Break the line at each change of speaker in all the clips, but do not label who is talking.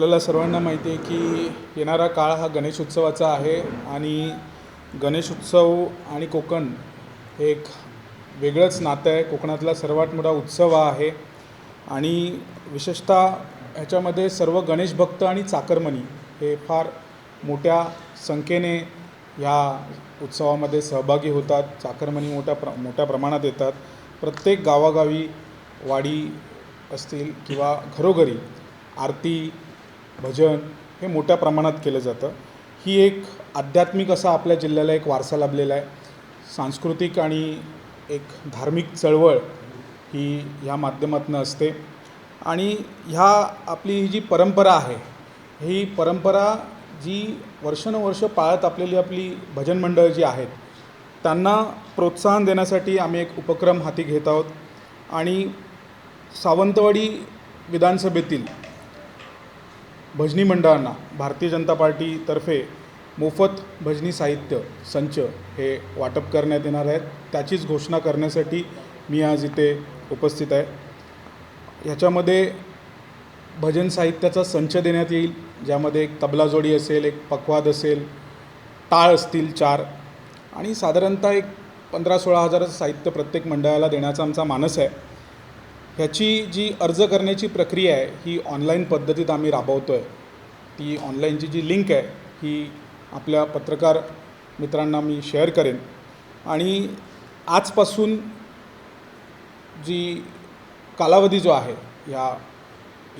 आपल्याला सर्वांना माहिती आहे की येणारा काळ हा गणेश उत्सवाचा आहे आणि गणेश उत्सव आणि कोकण हे एक वेगळंच नातं आहे. कोकणातला सर्वात मोठा उत्सव हा आहे. आणि विशेषतः ह्याच्यामध्ये सर्व गणेश भक्त आणि चाकरमनी हे फार मोठ्या संख्येने ह्या उत्सवामध्ये सहभागी होतात. चाकरमनी मोठ्या प्र मोठ्या प्रमाणात येतात. प्रत्येक गावागावी वाडी असतील किंवा घरोघरी आरती भजन हे मोठ्या प्रमाणात केलं जातं. ही एक आध्यात्मिक असा आपल्या जिल्ह्याला एक वारसा लाभलेला आहे. सांस्कृतिक आणि एक धार्मिक चळवळ ही ह्या माध्यमातून असते. आणि ह्या आपली ही जी परंपरा आहे ही परंपरा जी वर्षानुवर्ष पाळत आपलेली आपली भजन मंडळ जी आहेत त्यांना प्रोत्साहन देण्यासाठी आम्ही एक उपक्रम हाती घेत आहोत. आणि सावंतवाडी विधानसभेतील भजनी मंडळांना भारतीय जनता पार्टीतर्फे मोफत भजनी साहित्य संच हे वाटप करण्यात येणार आहेत. त्याचीच घोषणा करण्यासाठी मी आज इथे उपस्थित आहे. ह्याच्यामध्ये भजन साहित्याचा संच देण्यात येईल ज्यामध्ये एक तबला जोडी असेल एक पखवाद असेल टाळ असतील चार आणि साधारणतः एक पंधरा सोळा हजाराचं साहित्य प्रत्येक मंडळाला देण्याचा आमचा मानस आहे. ह्याची जी अर्ज करण्याची प्रक्रिया आहे ही ऑनलाईन पद्धतीत आम्ही राबवतो आहे ती ऑनलाईनची जी लिंक आहे ही आपल्या पत्रकार मित्रांना मी शेअर करेन. आणि आजपासून जी कालावधी जो आहे या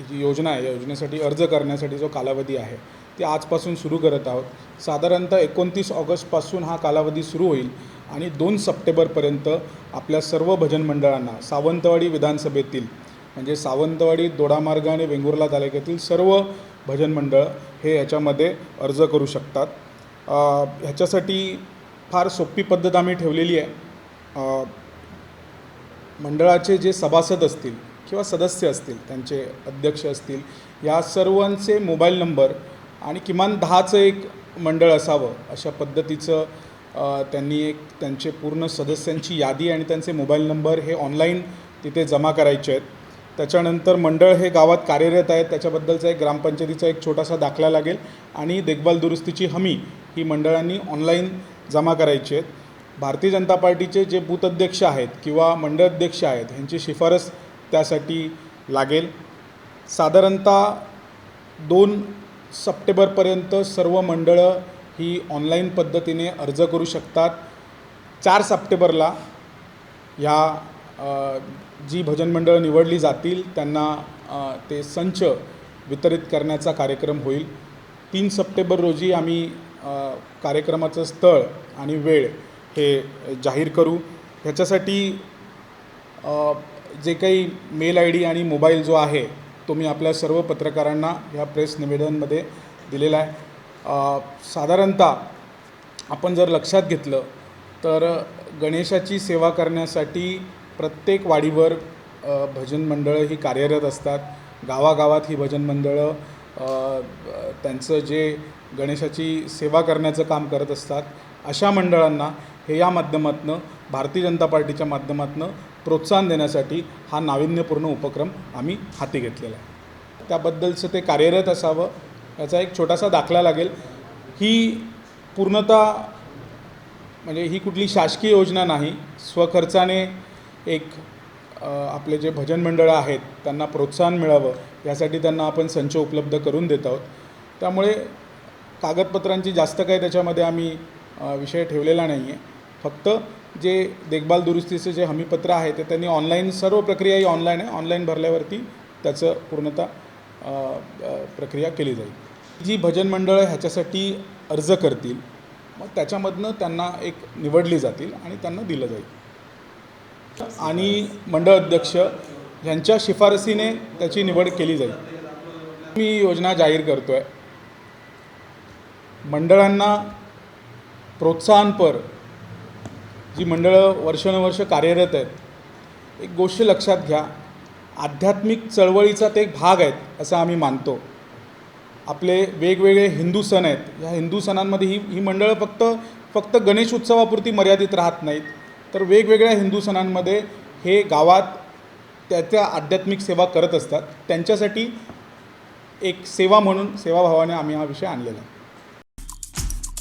जी योजना आहे या योजनेसाठी अर्ज करण्यासाठी जो कालावधी आहे ते आजपासून सुरू करत आहोत. साधारणतः एकोणतीस ऑगस्टपासून हा कालावधी सुरू होईल आणि दोन सप्टेंबरपर्यंत आपल्या सर्व भजन मंडळांना सावंतवाडी विधानसभेतील म्हणजे सावंतवाडी दोडामार्ग आणि वेंगुर्ला तालुक्यातील सर्व भजन मंडळ हे याच्यामध्ये अर्ज करू शकतात. ह्याच्यासाठी फार सोपी पद्धत आम्ही ठेवलेली आहे. मंडळाचे जे सभासद असतील किंवा सदस्य असतील त्यांचे अध्यक्ष असतील या सर्वांचे मोबाईल नंबर आणि किमान दहाचं एक मंडळ असावं अशा पद्धतीचं त्यांनी एक त्यांचे पूर्ण सदस्यांची यादी आणि त्यांचे मोबाईल नंबर हे ऑनलाईन तिथे जमा करायचे आहेत. त्याच्यानंतर मंडळ हे गावात कार्यरत आहे त्याच्याबद्दलचा एक ग्रामपंचायतीचा एक छोटासा दाखला लागेल आणि देखभाल दुरुस्तीची हमी ही मंडळांनी ऑनलाईन जमा करायची आहेत. भारतीय जनता पार्टीचे जे बूथ अध्यक्ष आहेत किंवा मंडळ अध्यक्ष आहेत ह्यांची शिफारस त्यासाठी लागेल. साधारणतः दोन सप्टेंबरपर्यंत सर्व मंडळं ही ऑनलाईन पद्धतीने अर्ज करू शकतात. चार सप्टेंबरला ह्या जी भजन मंडळं निवडली जातील त्यांना ते संच वितरित करण्याचा कार्यक्रम होईल. तीन सप्टेंबर रोजी आम्ही कार्यक्रमाचं स्थळ आणि वेळ हे जाहीर करू. ह्याच्यासाठी जे काही मेल आय डी आणि मोबाईल जो आहे तो मी आपल्या सर्व पत्रकारांना ह्या प्रेस निवेदनमध्ये दिलेला आहे. साधारणतः आपण जर लक्षात घेतलं तर गणेशाची सेवा करण्यासाठी प्रत्येक वाडीवर भजन मंडळं ही कार्यरत असतात. गावागावात ही भजन मंडळं त्यांचं जे गणेशाची सेवा करण्याचं काम करत असतात अशा मंडळांना हे या माध्यमातनं भारतीय जनता पार्टीच्या माध्यमातनं प्रोत्साहन देण्यासाठी हा नाविन्यपूर्ण उपक्रम आम्ही हाती घेतलेला आहे. त्याबद्दलचं ते कार्यरत असावं याचा एक छोटासा दाखला लागेल. ही पूर्णतः म्हणजे ही कुठली शासकीय योजना नाही स्वखर्चाने एक आपले जे भजन मंडळं आहेत त्यांना प्रोत्साहन मिळावं यासाठी त्यांना आपण संच उपलब्ध करून देत आहोत. त्यामुळे कागदपत्रांची जास्त काही त्याच्यामध्ये आम्ही विषय ठेवलेला नाही आहे फक्त जे देखभाल दुरुस्तीचं जे हमीपत्र आहे ते त्यांनी ऑनलाईन सर्व प्रक्रिया ही ऑनलाईन आहे. ऑनलाईन भरल्यावरती त्याचं पूर्णतः प्रक्रिया केली जाईल. जी भजन मंडळं ह्याच्यासाठी अर्ज करतील मग त्याच्यामधनं त्यांना एक निवडली जातील आणि त्यांना दिलं जाईल. आणि मंडळ अध्यक्ष यांच्या शिफारसीने त्याची निवड केली जाईल. मी योजना जाहीर करतो आहे मंडळांना प्रोत्साहनपर जी मंडळं वर्षानुवर्ष कार्यरत आहेत एक गोष्ट लक्षात घ्या. आध्यात्मिक चळवळीचा ते एक भाग आहेत असं आम्ही मानतो. आपले वेगवेगळे हिंदू सण आहेत या हिंदू सणांमध्ये ही ही मंडळं फक्त फक्त गणेश उत्सवापुरती मर्यादित राहत नाहीत. तर वेगवेगळ्या हिंदू सणांमध्ये हे गावात त्याच्या आध्यात्मिक सेवा करत असतात. त्यांच्यासाठी एक सेवा म्हणून सेवाभावाने आम्ही हा विषय आणलेला आहे.